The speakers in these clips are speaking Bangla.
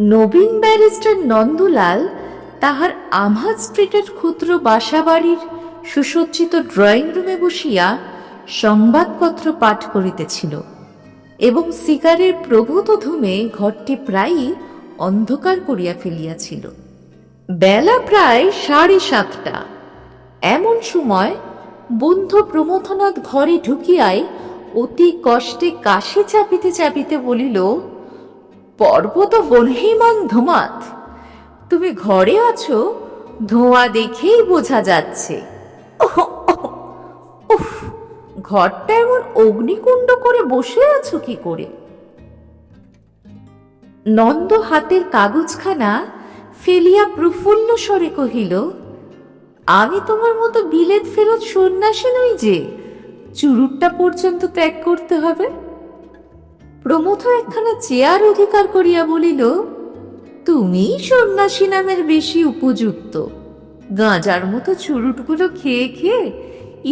নবীন ব্যারিস্টার নন্দলাল তাহার আমহাদ স্ট্রিটের ক্ষুদ্র বাসাবাড়ির সুসজ্জিত ড্রয়িং রুমে বসিয়া সংবাদপত্র পাঠ করিতেছিল এবং সিগারের প্রভূত ধুমে ঘরটি প্রায়ই অন্ধকার করিয়া ফেলিয়াছিল। বেলা প্রায় সাড়ে সাতটা। এমন সময় বন্ধু প্রমথনাথ ঘরে ঢুকিয়াই অতি কষ্টে কাশি চাপিতে চাপিতে বলিল পর্বত বনহিমান ধুমাত তুমি ঘরে আছো, ধোঁয়া দেখেই বোঝা যাচ্ছে। উফ, ঘরটা এমন অগ্নিকুণ্ড করে বসে আছো কি করে? নন্দ হাতের কাগজখানা ফেলিয়া প্রফুল্ল স্বরে কহিল, আমি তোমার মতো বিলেত ফেরত সন্ন্যাসী নই যে, চুরুটটা পর্যন্ত ত্যাগ করতে হবে? প্রমথ একখানা চেয়ার অধিকার করিয়া বলিল, তুমি সন্ন্যাসী নামের বেশি উপযুক্ত। গাঁজার মতো চুরুটগুলো খেয়ে খেয়ে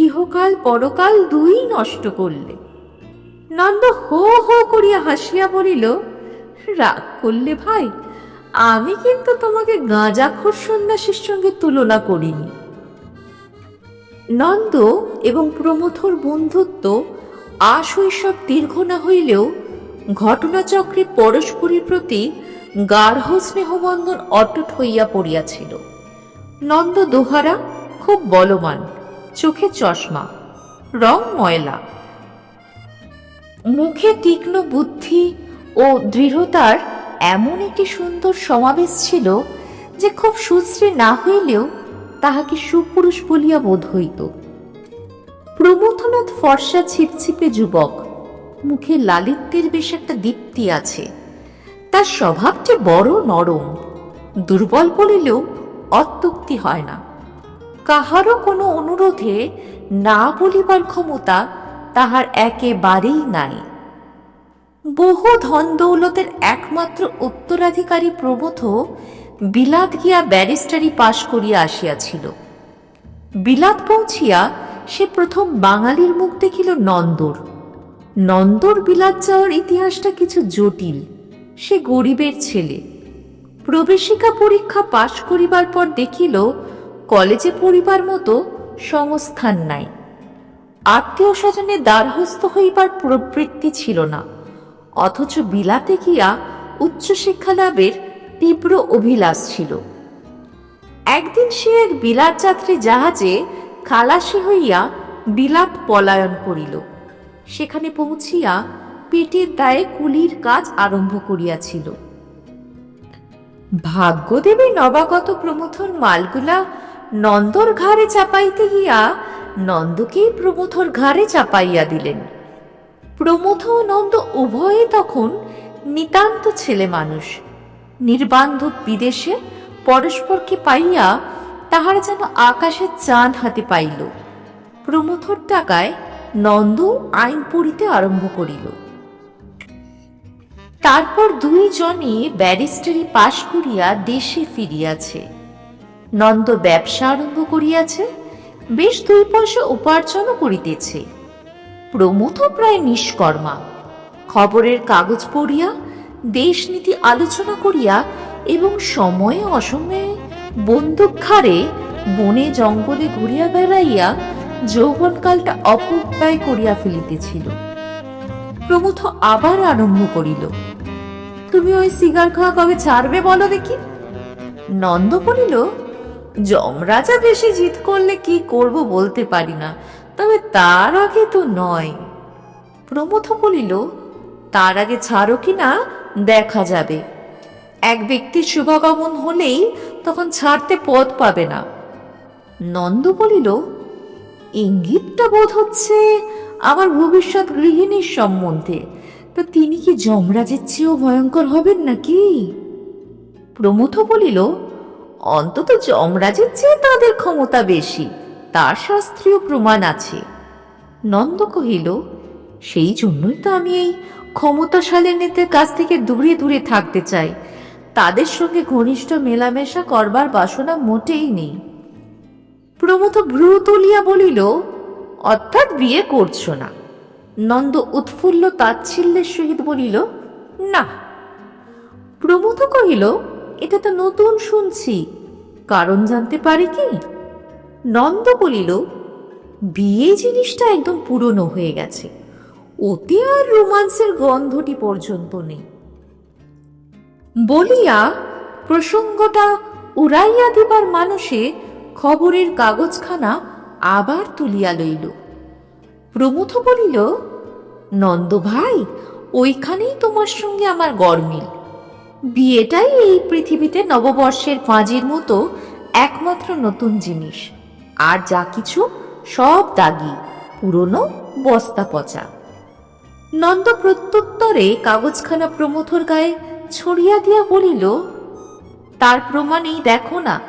ইহকাল পরকাল দুই নষ্ট করলে। নন্দ হো হো করিয়া হাসিয়া বলিল, রাগ করলে ভাই, আমি কিন্তু তোমাকে গাঁজাখোর সন্ন্যাসীর সঙ্গে তুলনা করিনি। নন্দ এবং প্রমথর বন্ধুত্ব আশৈশব দীর্ঘ না হইলেও ঘটনাচক্রে পরস্পরের প্রতি গার্হ স্নেহবন্ধন অটুট হইয়া পড়িয়াছিল। নন্দ দোহারা খুব বলবান, চোখে চশমা, রং ময়লা। মুখে তীক্ষ্ণ বুদ্ধি ও দৃঢ়তার এমন একটি সুন্দর সমাবেশ ছিল যে খুব সুশ্রী না হইলেও তাহাকে সুপুরুষ বলিয়া বোধ হইত। প্রমথনাথ ফর্সা ছিপছিপে যুবক মুখে লালিত্যের বেশ একটা দীপ্তি আছে। তার স্বভাবটি বড় নরম, দুর্বল বলিলেও অত্যুক্তি হয় না। কাহারও কোনো অনুরোধে না বলিবার ক্ষমতা তাহার একেবারেই নাই। বহু ধন দৌলতের একমাত্র উত্তরাধিকারী প্রবোধ বিলাত গিয়া ব্যারিস্টারি পাশ করিয়া আসিয়াছিল। বিলাত পৌঁছিয়া সে প্রথম বাঙালির মুখ দেখিল নন্দর। নন্দর বিলাত যাওয়ার ইতিহাসটা কিছু জটিল। সে গরিবের ছেলে। প্রবেশিকা পরীক্ষা পাশ করিবার পর দেখিল, কলেজে পড়িবার মতো সংস্থান নাই। আত্মীয় স্বজনে দ্বারহস্থ হইবার প্রবৃত্তি ছিল না। অথচ বিলাতে গিয়া উচ্চশিক্ষা লাভের তীব্র অভিলাষ ছিল। একদিন সে এক বিলাত যাত্রী জাহাজে খালাসি হইয়া বিলাত পলায়ন করিল। সেখানে পৌঁছিয়া পেটের দায়ে কুলির কাজ আরম্ভ করিয়াছিল। ভাগ্যদেবী নবাগত প্রমথর মালগুলা নন্দর ঘাড়ে চাপাইতে গিয়া নন্দকেই প্রমথর ঘাড়ে চাপাইয়া দিলেন। প্রমথ ও নন্দ উভয়ে তখন নিতান্ত ছেলে মানুষ। নির্বান্ধব বিদেশে পরস্পরকে পাইয়া তাহারা যেন আকাশের চাঁদ হাতে পাইল। প্রমথর টাকায় নন্দ আইন পড়িতে আরম্ভ করিল। তারপর দুইজনই ব্যারিস্টারি পাশ করিয়া দেশে ফিরিয়াছে। নন্দ ব্যবসা আরম্ভ করিয়াছে, বেশ দুই পয়সা উপার্জনও করিতেছে। প্রমথ প্রায় নিষ্কর্মা। খবরের কাগজ পড়িয়া দেশনীতি আলোচনা করিয়া এবং সময়ে অসময়ে বন্দুক ঘাড়ে বনে জঙ্গলে ঘুরিয়া বেড়াইয়া যৌবনকালটা অপব্যয় করিয়া ফেলিতেছিল। প্রমথ আবার আরম্ভ করিল, তুমি ওই সিগার খাওয়া কবে ছাড়বে বলো দেখি? নন্দ বলিল, যমরাজা বেশি জিত করলে কি করব বলতে পারি না, তবে তার আগে তো নয়। প্রমথ বলিল, তার আগে ছাড়ো কি না, দেখা যাবে। এক ব্যক্তির শুভাগমন হলেই তখন ছাড়তে পথ পাবে না। নন্দ বলিল ইঙ্গিতটা বোধ হচ্ছে আমার ভবিষ্যৎ গৃহিণীর সম্বন্ধে। তো তিনি কি যমরাজের চেয়েও ভয়ঙ্কর হবেন নাকি? প্রমথ বলিল, অন্তত যমরাজের চেয়ে তাদের ক্ষমতা বেশি, তার শাস্ত্রীয় প্রমাণ আছে। নন্দ কহিল, সেই জন্যই তো আমি এই ক্ষমতাশালী নেতার কাছ থেকে দূরে দূরে থাকতে চাই। তাদের সঙ্গে ঘনিষ্ঠ মেলামেশা করবার বাসনা মোটেই নেই। প্রমথ ভ্রু তুলিয়া বলিল, অর্থাৎ বিয়ে করছ না? নন্দ উৎফুল্ল তাচ্ছিল্যের সহিত বলিল, না। প্রমথ কহিল, এটা তো নতুন শুনছি, কারণ জানতে পারি কি? নন্দ বলিল, বিয়ে জিনিসটা একদম পুরনো হয়ে গেছে ওতে আর রোমান্সের গন্ধটি পর্যন্ত নেই। বলিয়া প্রসঙ্গটা উড়াইয়া দিবার মানুষে খবরের কাগজখানা আবার তুলিয়া লইল। প্রমথ বলিল, নন্দ ভাই, ওইখানেই তোমার সঙ্গে আমার গরমিল। বিয়েটাই এই পৃথিবীতে নববর্ষের পাঁজির মতো একমাত্র নতুন জিনিস। আর যা কিছু, সব দাগি, পুরনো বস্তা পচা নন্দ প্রত্যুত্তরে কাগজখানা প্রমথর গায়ে ছড়িয়া দিয়া বলিল, তার প্রমাণেই দেখো না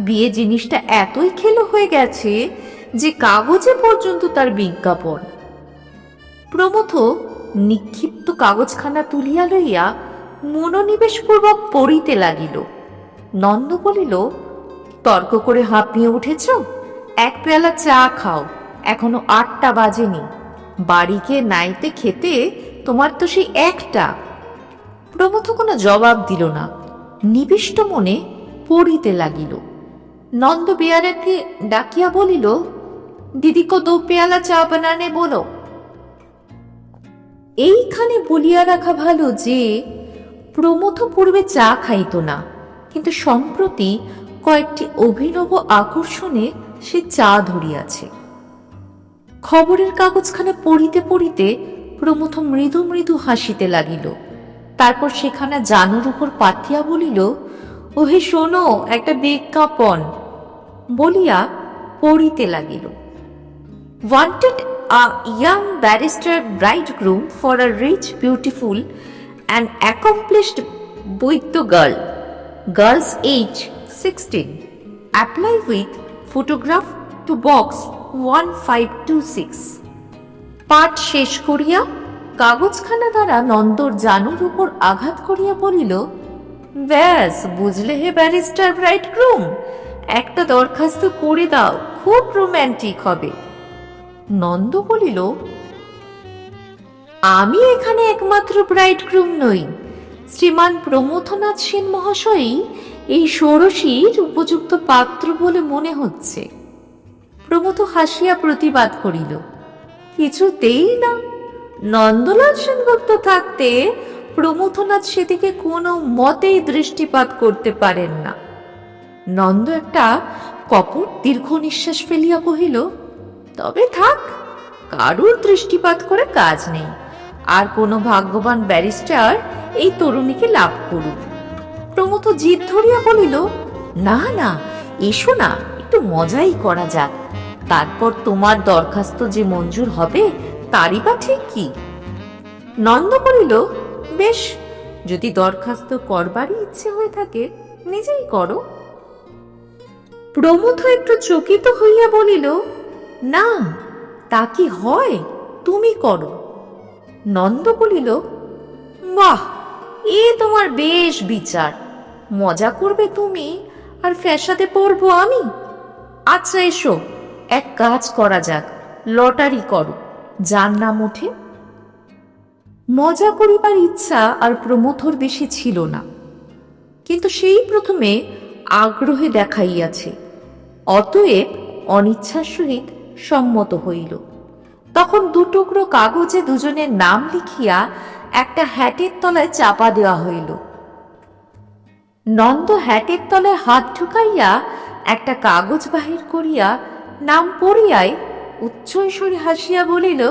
বিয়ে জিনিসটা এতই খেলো হয়ে গেছে যে কাগজে পর্যন্ত তার বিজ্ঞাপন। প্রমথ নিক্ষিপ্ত কাগজখানা তুলিয়া লইয়া মনোনিবেশপূর্বক পড়িতে লাগিল। নন্দ বলিল, তর্ক করে হাঁপিয়ে উঠেছ? এক পেয়ালা চা খাও, এখনও আটটা বাজেনি। বাড়িকে নাইতে খেতে তোমার তো সেই একটা। প্রমথ কোনো জবাব দিল না। নিবিষ্ট মনে পড়িতে লাগিল। নন্দ বেয়ারাকে ডাকিয়া বলিল, দিদি কো দো পেয়ালা চা বানানে বলো। এইখানে বলিয়া রাখা ভালো যে প্রমথ পূর্বে চা খাইত না, কিন্তু সম্প্রতি কয়েকটি অভিনব আকর্ষণে সে চা ধরিয়াছে। খবরের কাগজখানে পড়িতে পড়িতে প্রমথ মৃদু মৃদু হাসিতে লাগিল। তারপর সেখানে জানুর উপর পাতিয়া বলিল, ওহে শোনো, একটা বিজ্ঞাপন। বলিয়া পড়িতে লাগিল। Wanted a young barrister bright groom for a rich beautiful and accomplished Baidya girl girls age sixteen apply with photograph to box one five two six পাঠ শেষ করিয়া কাগজখানা দ্বারা নন্দর জানুর উপর আঘাত করিয়া বলিল, ব্যাস, বুঝলে হে ব্যারিস্টার ব্রাইট গ্রুম একটা দরখাস্ত করে দাও, খুব রোম্যান্টিক হবে। নন্দ বলিল, আমি এখানে একমাত্র ব্রাইড গ্রুম নই। শ্রীমান প্রমথনাথ সেন মহাশয়ই এই ষোড়শীর উপযুক্ত পাত্র বলে মনে হচ্ছে। প্রমথ হাসিয়া প্রতিবাদ করিল, কিছুতেই না। নন্দলাল সেনগুপ্ত থাকতে প্রমথনাথ সেদিকে কোনো মতেই দৃষ্টিপাত করতে পারেন না। নন্দ একটা কপট দীর্ঘ নিঃশ্বাস ফেলিয়া কহিল, তবে থাক, কারুর দৃষ্টিপাত করে কাজ নেই। আর কোনো ভাগ্যবান ব্যারিস্টার এই তরুণীকে লাভ করুক। প্রমথ জিদ ধরিয়া বলিল, না না, এসো না, একটু মজাই করা যাক। তারপর তোমার দরখাস্ত যে মঞ্জুর হবে, তারই বা ঠিক কি? নন্দ বলিল, বেশ, যদি দরখাস্ত করবারই ইচ্ছে হয়ে থাকে, নিজেই করো। প্রমথ একটু চকিত হইয়া বলিল, না, তা কি হয়? তুমি করো। নন্দ বলিল, বাহ, এ তোমার বেশ বিচার। মজা করবে তুমি আর ফ্যাসাদে পড়ব আমি। আচ্ছা এসো, এক কাজ করা যাক, লটারি করো, যার নাম ওঠে, মজা করিবার ইচ্ছা আর প্রমথর বেশি ছিল না। কিন্তু সেই প্রথমে আগ্রহে দেখাইয়াছে। অতএব অনিচ্ছার সহিত সম্মত হইল। তখন দুটুকরো কাগজে দুজনের নাম লিখিয়া একটা হ্যাটের তলায় চাপা দেওয়া হইল। নন্দ হ্যাটের তলায় হাত ঢুকাইয়া একটা কাগজ বাহির করিয়া নাম পড়িয়াই উচ্চৈশ্বরী হাসিয়া বলিল,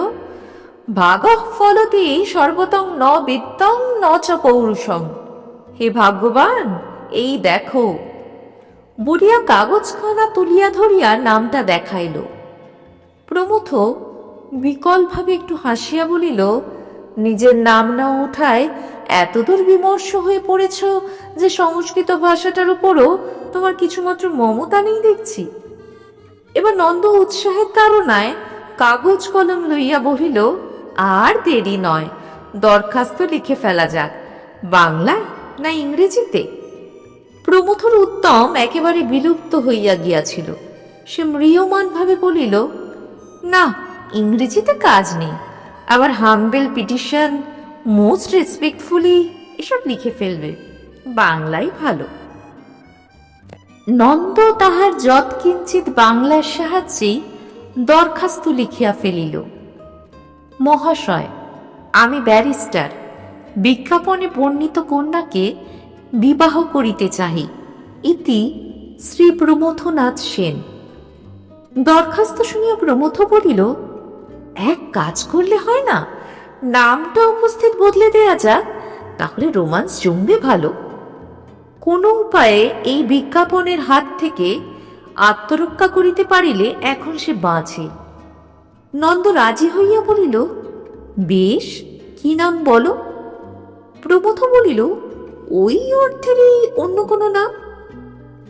ভাগ ফলতি সর্বতং ন বিত্তং ন চ পৌরুষম হে ভাগ্যবান, এই দেখো বুড়িয়া কাগজখানা তুলিয়া ধরিয়া নামটা দেখাইল। প্রমথ বিকলভাবে একটু হাসিয়া বলিল, নিজের নাম না ওঠায় এতদূর বিমর্ষ হয়ে পড়েছ যে সংস্কৃত ভাষাটার উপরও তোমার কিছুমাত্র মমতা নেই দেখছি? এবার নন্দ উৎসাহের তাড়নায় কাগজ কলম লইয়া বলিল, আর দেরি নয়, দরখাস্ত লিখে ফেলা যাক, বাংলায় না ইংরেজিতে? প্রমথর উত্তম একেবারে বিলুপ্ত হইয়া গিয়াছিল। সে ম্রিয়মানভাবে বলিল, না, ইংরেজিতে কাজ নেই। আবার হাম্বেল পিটিশন, মোস্ট রেসপেক্টফুলি এসব লিখে ফেলবে। বাংলাই ভালো। নন্দ তাহার যৎকিঞ্চিত বাংলার সাহায্যেই দরখাস্ত লিখিয়া ফেলিল, মহাশয়, আমি ব্যারিস্টার। বিজ্ঞাপনে বর্ণিত কন্যাকে বিবাহ করিতে চাহি। ইতি শ্রী প্রমথনাথ সেন। দরখাস্ত শুনিয়া প্রমথ বলিল, এক কাজ করলে হয় না? নামটা উপস্থিত বদলে দেয়া যাক, তাহলে রোমান্স জমবে ভালো। কোনো উপায়ে এই বিজ্ঞাপনের হাত থেকে আত্মরক্ষা করিতে পারিলে এখন সে বাঁচে। নন্দ রাজি হইয়া বলিল, বেশ, কি নাম বলো? প্রমথ বলিল ওই অর্থেরই অন্য কোনো নাম?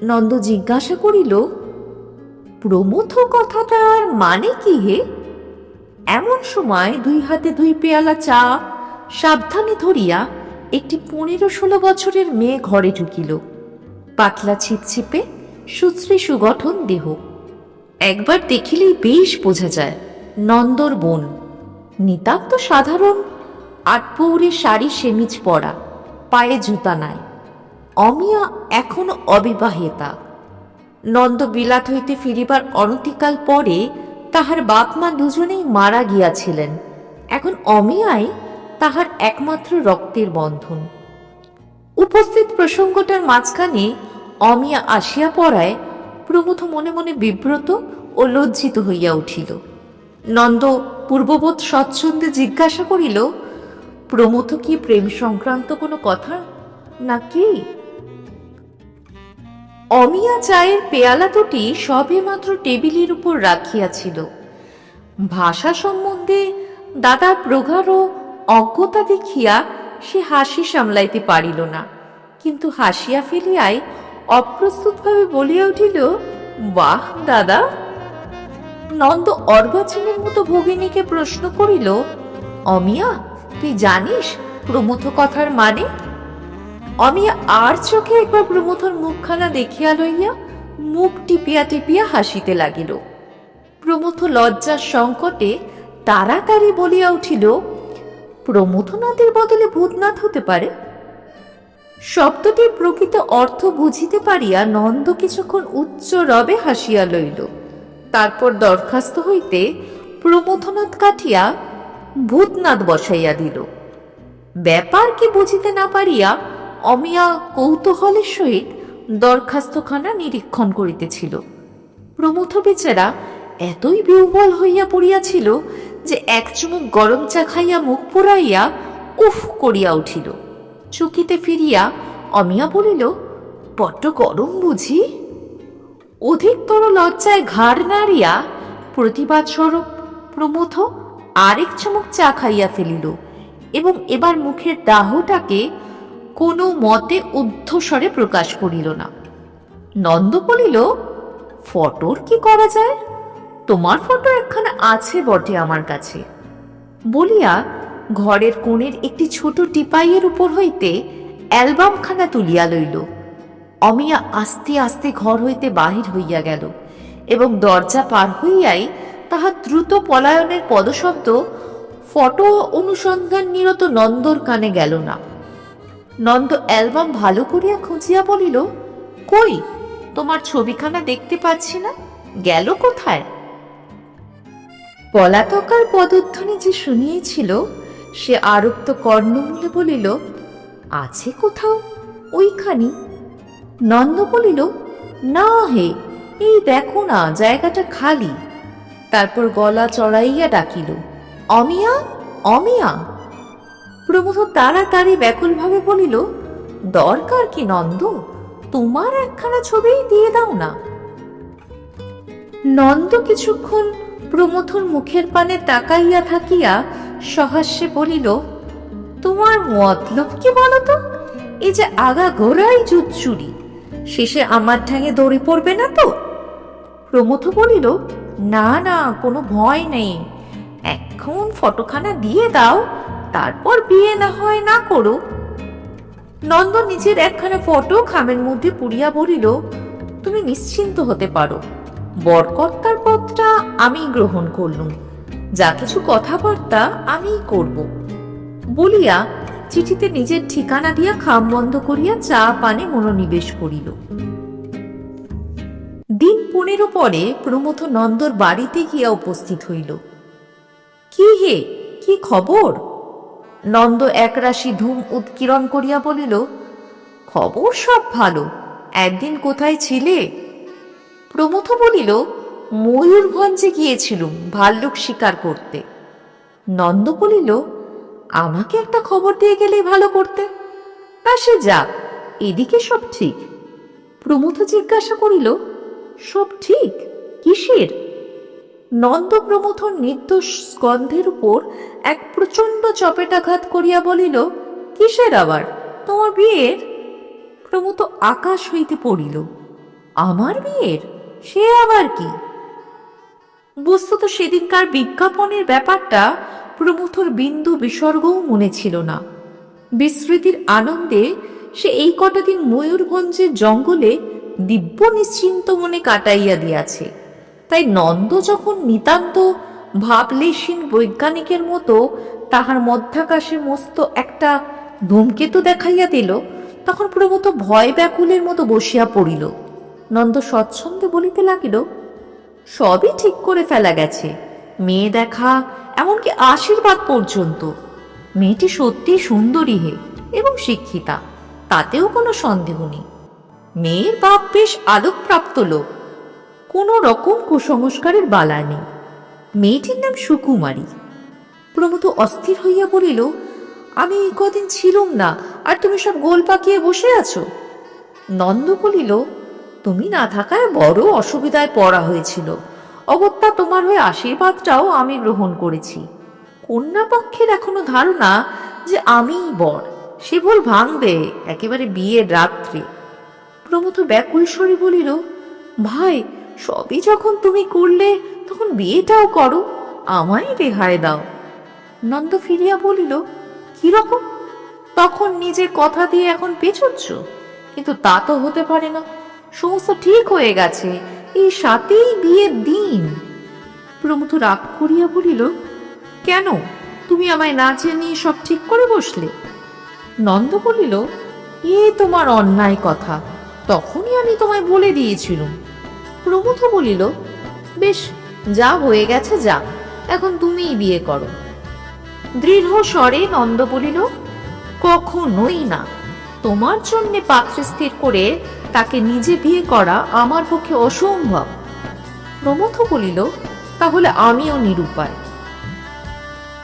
নন্দ জিজ্ঞাসা করিল, প্রমথ কথাটার মানে কি হে? এমন সময় দুই হাতে দুই পেয়ালা চা, সাবধানে ধরিয়া একটি পনেরো ষোলো বছরের মেয়ে ঘরে ঢুকিল। পাতলা ছিপছিপে সুশ্রী সুগঠন দেহ। একবার দেখিলেই বেশ বোঝা যায়, নন্দর বোন। নিতান্ত সাধারণ আটপৌরে শাড়ি সেমিজ পরা। পায়ে জুতা নাই। অমিয়া এখনও অবিবাহিতা। নন্দ বিলাত হইতে ফিরিবার অনতিকাল পরে তাহার বাপ মা দুজনেই মারা গিয়াছিলেন। এখন অমিয়াই তাহার একমাত্র রক্তের বন্ধন। উপস্থিত প্রসঙ্গটার মাঝখানে অমিয়া আসিয়া পড়ায় প্রমথ মনে মনে বিব্রত ও লজ্জিত হইয়া উঠিল। নন্দ পূর্ববোধ স্বচ্ছন্দে জিজ্ঞাসা করিল প্রমথ কি প্রেম সংক্রান্ত কোনো কথা? নাকি? অমিয়া চায়ের পেয়ালা দুটি সবেমাত্র টেবিলের উপর রাখিয়াছিল। ভাষা সম্বন্ধে দাদার প্রগাঢ় অজ্ঞতা দেখিয়া সে হাসি সামলাইতে পারিল না। কিন্তু হাসিয়া ফেলিয়াই অপ্রস্তুতভাবে বলিয়া উঠিল, বাহ, দাদা। নন্দ অর্বাচীনের মতো ভগিনীকে প্রশ্ন করিল, অমিয়া তুই জানিস প্রমথ কথার মানে? অমিয়া আর চোখে একবার প্রমথর মুখখানা দেখিয়া লইয়া মুখ টিপিয়া টিপিয়া হাসিতে লাগিল। প্রমথ লজ্জার সংকটে তাড়াতাড়ি বলিয়া উঠিল প্রমথনাথের বদলে ভূতনাথ হতে পারে? শব্দটির প্রকৃত অর্থ বুঝিতে পারিয়া নন্দ কিছুক্ষণ উচ্চ রবে হাসিয়া লইল। তারপর দরখাস্ত হইতে প্রমথনাথ কাটিয়া ভূতনাথ বসাইয়া দিল। ব্যাপার কি বুঝিতে না পারিয়া অমিয়া কৌতূহলের সহিত দরখাস্তখানা নিরীক্ষণ করিতেছিল। প্রমথ বেচারা এতই বিহ্বল হইয়া পড়িয়াছিল যে এক চুমুক গরম চা খাইয়া মুখ পোড়াইয়া উফ করিয়া উঠিল। চকিতে ফিরিয়া অমিয়া বলিল, বড্ড গরম বুঝি? অধিকতর লজ্জায় ঘাড় নাড়িয়া প্রতিবাদ স্বরূপ প্রমথ আরেক চমক চা খাইয়া ফেলিল এবং এবার মুখের দাহটাকে কোনো মতে ঊর্ধ্বস্বরে প্রকাশ করিল না। নন্দ বলিল, ফটোর কি করা যায়? তোমার ফটো একখানা আছে বটে আমার কাছে। বলিয়া ঘরের কোণের একটি ছোট টিপাইয়ের উপর হইতে অ্যালবামখানা তুলিয়া লইল। অমিয়া আস্তে আস্তে ঘর হইতে বাহির হইয়া গেল এবং দরজা পার হইয়াই তাহার দ্রুত পলায়নের পদশব্দ ফটো অনুসন্ধান নিরত নন্দর কানে গেল না। নন্দ অ্যালবাম ভালো করিয়া খুঁজিয়া বলিল, কই, তোমার ছবিখানা দেখতে পাচ্ছি না, গেল কোথায়? পলাতকার পদধ্বনি যে শুনিয়েছিল, সে আরক্ত কর্ণমূলে বলিল, আছে কোথাও? ওইখানি? নন্দ বলিল, না হে, এই দেখো না, জায়গাটা খালি। তারপর গলা চড়াইয়া ডাকিল, অমিয়া অমিয়া! প্রমথ তাড়াতাড়ি ব্যাকুলভাবে বলিল, দরকার কি নন্দ? তোমার একখানা ছবি দিয়ে দাও না। নন্দ কিছুক্ষণ প্রমথর মুখের পানে তাকাইয়া থাকিয়া সহাস্যে বলিল, তোমার মতলব কি বলো তো এই যে আগা ঘোড়াই জুৎচুরি শেষে আমার ঠ্যাঙে দড়ি পড়বে না তো? প্রমথ বলিল না না, কোনো ভয় নেই। এখন ফটোখানা দিয়ে দাও, তারপর বিয়ে না হয় না করো। নন্দ নিজের একখানা ফটো খামের মধ্যে পুড়িয়া বলিল, তুমি নিশ্চিন্ত হতে পারো। বরকর্তার পথটা আমি গ্রহণ করলুম। যা কিছু কথাবার্তা আমিই করব। বলিয়া চিঠিতে নিজের ঠিকানা দিয়া খাম বন্ধ করিয়া চা পানে মনোনিবেশ করিল। দিন পনেরো পরে প্রমথ নন্দর বাড়িতে গিয়া উপস্থিত হইল। কি হে, কি খবর? নন্দ একরাশি ধূম উৎকিরণ করিয়া বলিল, খবর সব ভালো, একদিন কোথায় ছিলে? প্রমথ বলিল, ময়ূরভঞ্জে গিয়েছিলুম ভাল্লুক শিকার করতে। নন্দ বলিল, আমাকে একটা খবর দিয়ে গেলেই ভালো করতে? তা সে যাক, এদিকে সব ঠিক। প্রমথ জিজ্ঞাসা করিল সব ঠিক? কিসের? নন্দ প্রমথর নির্দোষ স্কন্ধের উপর এক প্রচণ্ড চপেটাঘাত করিয়া বলিল, কিসের আবার? তোমার বিয়ের? প্রমথ আকাশ হইতে পড়িল, আমার বিয়ের? সে আবার কি? বস্তুত সেদিনকার বিজ্ঞাপনের ব্যাপারটা প্রমথর বিন্দু বিসর্গও মনে ছিল না। বিস্মৃতির আনন্দে সে এই কটা দিন ময়ূরভঞ্জের জঙ্গলে দিব্য নিশ্চিন্ত মনে কাটাইয়া দিয়াছে। তাই নন্দ যখন নিতান্ত ভাবলেশীন বৈজ্ঞানিকের মতো তাহার মধ্যাকাশে মস্ত একটা ধূমকেতু দেখাইয়া দিল, তখন প্রমথ ভয় ব্যাকুলের মতো বসিয়া পড়িল। নন্দ স্বচ্ছন্দে বলিতে লাগিল, সবই ঠিক করে ফেলা গেছে। মেয়ে দেখা, এমনকি আশীর্বাদ পর্যন্ত। মেয়েটি সত্যি সুন্দরী হে এবং শিক্ষিতা, তাতেও কোনো সন্দেহ নেই। মেয়ের বাপ বেশ আলোকপ্রাপ্ত লোক। কোনো রকম কুসংস্কারের বালা নেই। মেয়েটির নাম সুকুমারী। প্রমথ অস্থির হইয়া বলিল, আমি এই কদিন ছিলুম না, আর তুমি সব গোল পাকিয়ে বসে আছো? নন্দ বলিল, তুমি না থাকায় বড় অসুবিধায় পড়া হয়েছিল। অগত্যা তোমার হয়ে আশীর্বাদটাও আমি গ্রহণ করেছি। কন্যা পক্ষের এখনও ধারণা যে আমিই বর। সে ভুল ভাঙবে, একেবারে বিয়ের রাত্রে। প্রমথ ব্যাকুল স্বরে বলিল, ভাই, সবই যখন তুমি করলে, তখন বিয়েটাও করো, আমায় রেহাই দাও। নন্দ ফিরিয়া বলিল কীরকম তখন নিজের কথা দিয়ে এখন পেছচ্ছ কিন্তু তা তো হতে পারে না। সমস্ত ঠিক হয়ে গেছে। এই সাথেই বিয়ের দিন। প্রমথ রাগ করিয়া বলিল, কেন? তুমি আমায় না নিয়ে সব ঠিক করে বসলে? নন্দ বলিল, এ তোমার অন্যায় কথা। তখনই আমি তোমায় বলে দিয়েছিলুম। প্রমথ বলিল, বেশ, যা হয়ে গেছে যা, এখন তুমিই বিয়ে করো। দৃঢ় স্বরে নন্দ বলিল, কখনোই না। তোমার জন্য পাত্র স্থির করে তাকে নিজে বিয়ে করা আমার পক্ষে অসম্ভব। প্রমথ বলিল, তাহলে আমিও নিরুপায়।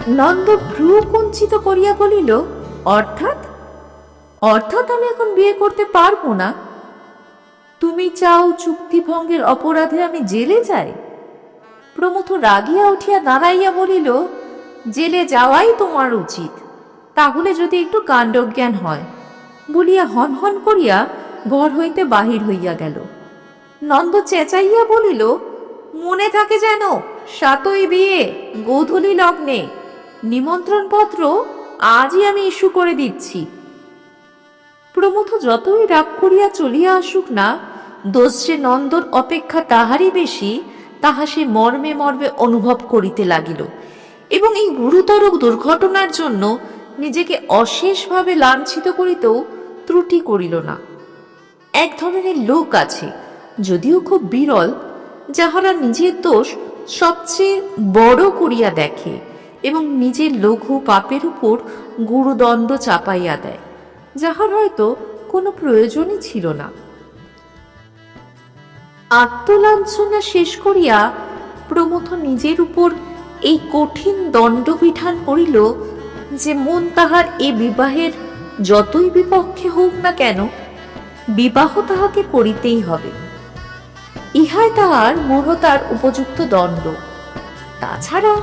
নন্দ ভ্রু কুঞ্চিত করিয়া বলিল, অর্থাৎ? অর্থাৎ আমি এখন বিয়ে করতে পারব না। তুমি চাও চুক্তিভঙ্গের অপরাধে আমি জেলে যাই? প্রমথ রাগিয়া উঠিয়া দাঁড়াইয়া বলিল, জেলে যাওয়াই তোমার উচিত। তাহলে যদি একটু কাণ্ডজ্ঞান হয়? বলিয়া হন হন করিয়া ঘর হইতে বাহির হইয়া গেল। নন্দ চেঁচাইয়া বলিল, মনে থাকে যেন সাতই বিয়ে, গোধূলি লগ্নে। নিমন্ত্রণপত্র আজই আমি ইস্যু করে দিচ্ছি। প্রমথ যতই রাগ করিয়া চলিয়া আসুক না, দোষ যে নন্দর অপেক্ষা তাহারই বেশি, তাহা সে মর্মে মর্মে অনুভব করিতে লাগিল এবং এই গুরুতর দুর্ঘটনার জন্য নিজেকে অশেষভাবে লাঞ্ছিত করিতেও ত্রুটি করিল না। এক ধরনের লোক আছে, যদিও খুব বিরল, যাহারা নিজের দোষ সবচেয়ে বড় করিয়া দেখে এবং নিজের লঘু পাপের উপর গুরুদণ্ড চাপাইয়া দেয়। যাহার হয়তো কোনো প্রয়োজনই ছিল না। আত্মলাঞ্ছনা শেষ করিয়া প্রমথ নিজের উপর এই কঠিন দণ্ডবিধান করিল যে মন তাহার এ বিবাহের যতই বিপক্ষে হোক না কেন, বিবাহ তাহাকে করিতেই হবে। ইহাই তাহার মূঢ়তার উপযুক্ত দণ্ড। তাছাড়া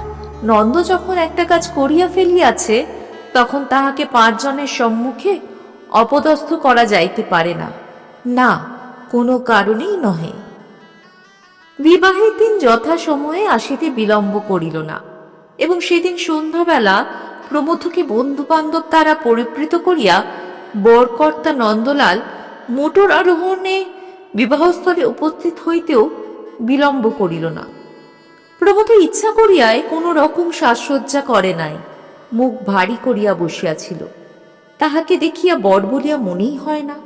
নন্দ যখন একটা কাজ করিয়া ফেলিয়াছে, তখন তাহাকে পাঁচজনের সম্মুখে অপদস্থ করা যাইতে পারে না। না, কোনো কারণেই নহে। বিবাহের দিন যথাসময়ে আসিতে বিলম্ব করিল না এবং সেদিন সন্ধ্যাবেলা প্রমথকে বন্ধু বান্ধব দ্বারা পরিবৃত করিয়া বরকর্তা নন্দলাল মোটর আরোহণে বিবাহস্থলে উপস্থিত হইতেও বিলম্ব করিল না। প্রমথ ইচ্ছা করিয়ায় কোনো রকম সাজসজ্জা করে নাই, মুখ ভারী করিয়া বসিয়াছিল। তাহাকে দেখিয়া বর বলিয়া মনেই হয় না।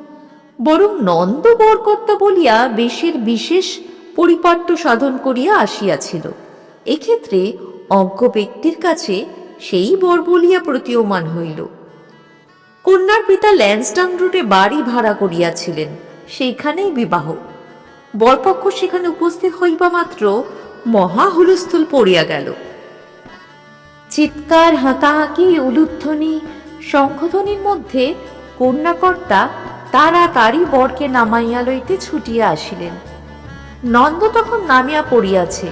বরং নন্দ বরকর্তা বলিয়া বেশের বিশেষ পরিপাট্য সাধন করিয়া আসিয়াছিল। এক্ষেত্রে অজ্ঞ ব্যক্তির কাছে সেই বর বলিয়া প্রতীয়মান হইল। কন্যার পিতা ল্যান্সডাউন রুটে বাড়ি ভাড়া করিয়াছিলেন, সেইখানেই বিবাহ। বরপক্ষ সেখানে উপস্থিত হইবা মাত্র মহা হুলস্থুল পড়িয়া গেল। চিৎকার হাতাহাকি উলুধ্বনি শঙ্খধ্বনির মধ্যে কন্যাকর্তা তাড়াতাড়ি বরকে নামাইয়া লইতে ছুটিয়া আসিলেন। নন্দ তখন নামিয়া পড়িয়াছে।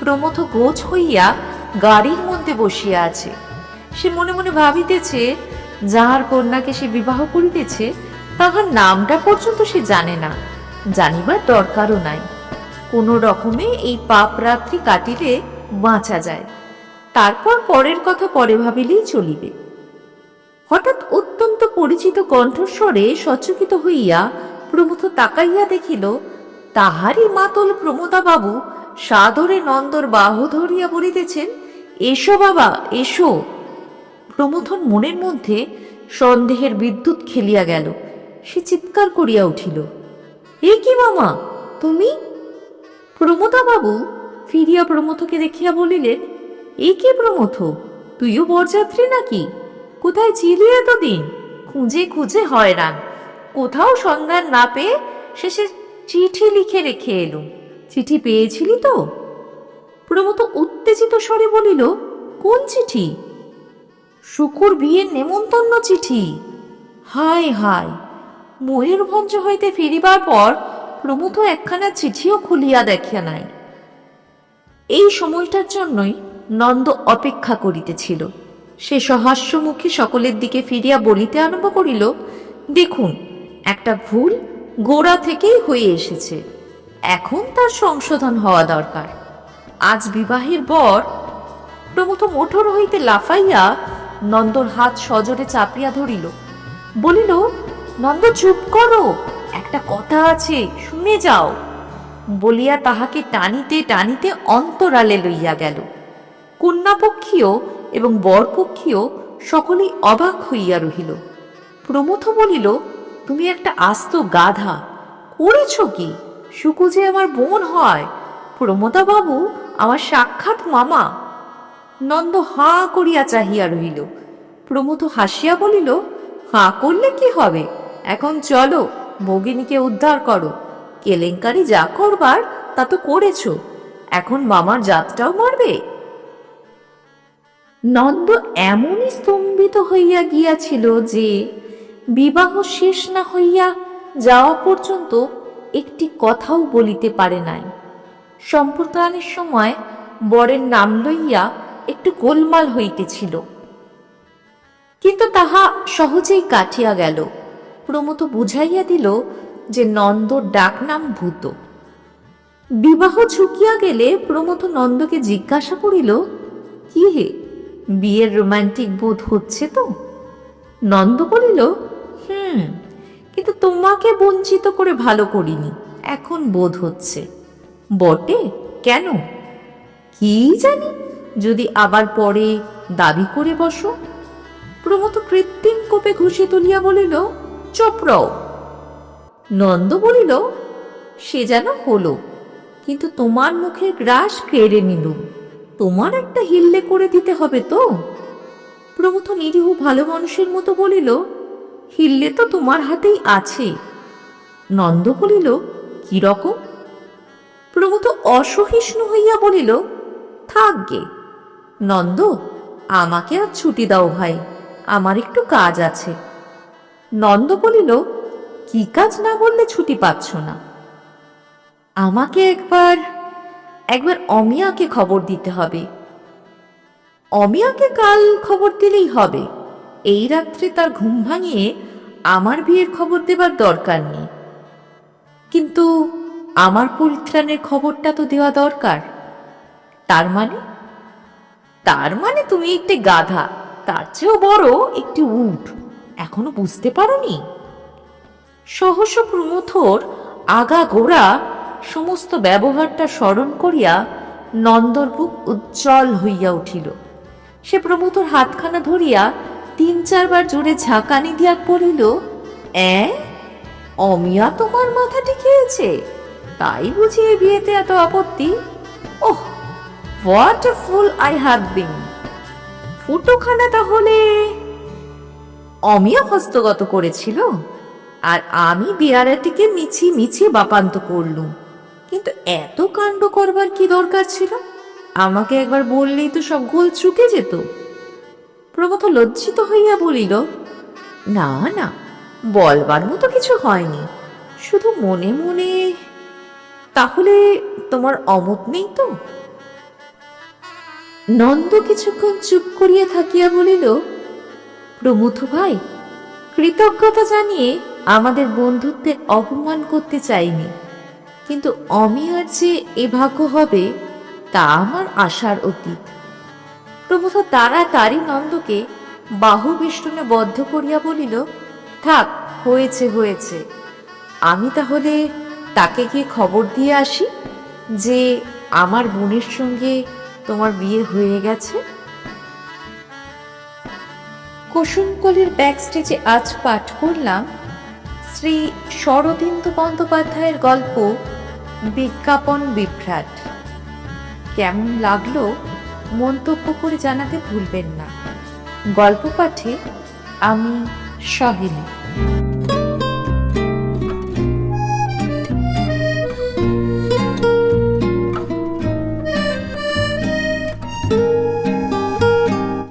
প্রমথ গোছ হইয়া গাড়ির মধ্যে বসিয়া আছে। সে মনে মনে ভাবিতেছে, যাহার কন্যাকে সে বিবাহ করিতেছে, তাহার নামটা পর্যন্ত সে জানে না, জানিবার দরকারও নাই। কোনো রকমে এই পাপ রাত্রি কাটিলে বাঁচা যায়। তারপর পরের কথা পরে ভাবিলেই চলিবে। হঠাৎ অত্যন্ত পরিচিত কণ্ঠস্বরে সচকিত হইয়া প্রমথ তাকাইয়া দেখিল, তাহারই মাতল প্রমোদা বাবু সাদরে নন্দর বাহু ধরিয়া বলিতেছেন, এসো বাবা, এসো। প্রমথন মনের মধ্যে সন্দেহের বিদ্যুৎ খেলিয়া গেল, সে চিৎকার করিয়া উঠিল, এ কি মামা, তুমি? প্রমোদা বাবু ফিরিয়া প্রমথকে দেখিয়া বলিলেন, এ কি প্রমথ তুইও বরযাত্রী নাকি? কোথায় ছিলি এতদিন? খুঁজে খুঁজে হয়রান। কোথাও সন্ধান না পেয়ে শেষে চিঠি লিখে রেখে এলুম চিঠি পেয়েছিলি তো? প্রমথ উত্তেজিত স্বরে বলিল, কোন চিঠি? শুকুর বিয়ের নেমন্তন্ন চিঠি। হায় হায় ময়ূরভঞ্জ হইতে ফিরিবার পর প্রমুখ একখানা চিঠিও খুলিয়া দেখিয়া নাই। এই সময়টার জন্যই নন্দ অপেক্ষা করিতেছিল। সে সহাস্যমুখী সকলের দিকে ফিরিয়া বলিতে আরম্ভ করিল, দেখুন, একটা ভুল গোড়া থেকেই হয়ে এসেছে। এখন তার সংশোধন হওয়া দরকার। আজ বিবাহের পর প্রমথ মোটর হইতে লাফাইয়া নন্দর হাত সজোরে চাপিয়া ধরিল। বলিল, নন্দ, চুপ করো, একটা কথা আছে, শুনে যাও। বলিয়া তাহাকে টানিতে টানিতে অন্তরালে লইয়া গেল। কন্যাপক্ষীয় এবং বরপক্ষীয় সকলেই অবাক হইয়া রহিল। প্রমথ বলিল, তুমি একটা আস্ত গাধা, করেছ কি? সুকু যে আমার বোন হয়। প্রমোদা বাবু আমার সাক্ষাৎ মামা। নন্দ হাঁ করিয়া চাহিয়া রহিল। প্রমথ হাসিয়া বলিল, হাঁ করলে কি হবে? এখন চলো, ভগিনীকে উদ্ধার করো। কেলেঙ্কারি যা করবার তা তো করেছ। এখন মামার জাতটাও মারবে? নন্দ এমনই স্তম্ভিত হইয়া গিয়াছিল যে, বিবাহ শেষ না হইয়া যাওয়া পর্যন্ত একটি কথাও বলিতে পারে নাই। সম্প্রদানের সময় বরের নাম লইয়া একটু গোলমাল হইতেছিল। কিন্তু তাহা সহজেই কাটিয়া গেল। প্রমথ বুঝাইয়া দিল যে নন্দর ডাক নাম ভূত। বিবাহ ঝুঁকিয়া গেলে প্রমথ নন্দকে জিজ্ঞাসা করিল, কি হে? বিয়ের রোমান্টিক বোধ হচ্ছে তো। নন্দ বলিল, হুম, কিন্তু তোমাকে বঞ্চিত করে ভালো করিনি, এখন বোধ হচ্ছে। বটে? কেন? কি জানি, যদি আবার পরে দাবি করে বসো। প্রমথ কৃত্রিম কোপে ঘুষি তুলিয়া বলিল চপড়াও নন্দ বলিল, সে যেন হলো, কিন্তু তোমার মুখের গ্রাস কেড়ে নিলুম। তোমার একটা হিল্লে করে দিতে হবে তো? প্রমথ নিরীহ ভালো মানুষের মতো বলিল, হিল্লে তো তোমার হাতেই আছে। নন্দ বলিল, কি রকম? প্রমথ অসহিষ্ণু হইয়া বলিল থাকগে নন্দ, আমাকে আর ছুটি দাও ভাই, আমার একটু কাজ আছে। নন্দ বলিল, কি কাজ না বললে ছুটি পাচ্ছ না। আমাকে একবার একবার অমিয়াকে খবর দিতে হবে। অমিয়াকে কাল খবর দিলেই হবে। এই রাত্রে তার ঘুম ভাঙিয়ে আমার বিয়ের খবর দেবার দরকার নেই। কিন্তু আমার পরিত্রাণের খবরটা তো দেওয়া দরকার। তার মানে? তার মানে তুমি একটি গাধা, তার চেয়েও বড় একটি উট। এখনও বুঝতে পারোনি? সহস্র প্রমথর আগা গোড়া সমস্ত ব্যবহারটা স্মরণ করিয়া নন্দর বুক উজ্জ্বল হইয়া উঠিল। সে প্রমথর হাতখানা ধরিয়া তিন চারবার জোরে ঝাঁকানি দিয়া পড়িল এ, অমিয়া তোমার মাথা টিকিয়েছে তাই বুঝি বিয়েতে এত আপত্তি? ওহ what fool I have been ফুটোখানা তাহলে অমিয়া হস্তগত করেছিল, আর আমি বিয়ারাটিকে মিছি মিছি বাপান্ত করলুম। কিন্তু এত কাণ্ড করবার কি দরকার ছিল? আমাকে একবার বললেই তো সব গোল চুকে যেত। প্রমথ লজ্জিত হইয়া বলিল, না না, বলবার মতো কিছু হয়নি। শুধু মনে মনে, তাহলে তোমার অমত নেই তো? নন্দ কিছুক্ষণ চুপ করিয়া থাকিয়া বলিল, প্রমথ ভাই, কৃতজ্ঞতা জানিয়ে আমাদের বন্ধুত্বের অপমান করতে চাইনি। কিন্তু অমিয়ার যে এ ভাগ্য হবে, তা আমার আশার অতীত। প্রমথ তাড়াতাড়ি নন্দকে বাহু বেষ্টনে বদ্ধ করিয়া বলিল, থাক, হয়েছে হয়েছে। আমি তাহলে তাকে গিয়ে খবর দিয়ে আসি যে আমার বোনের সঙ্গে তোমার বিয়ে হয়ে গেছে? কুসুমকলির ব্যাক স্টেজে আজ পাঠ করলাম। শ্রী শরদিন্দু বন্দ্যোপাধ্যায়ের গল্প বিজ্ঞাপন বিভ্রাট। কেমন লাগল মন্তব্য করে জানাতে ভুলবেন না। গল্প পাঠে আমি সহেলি।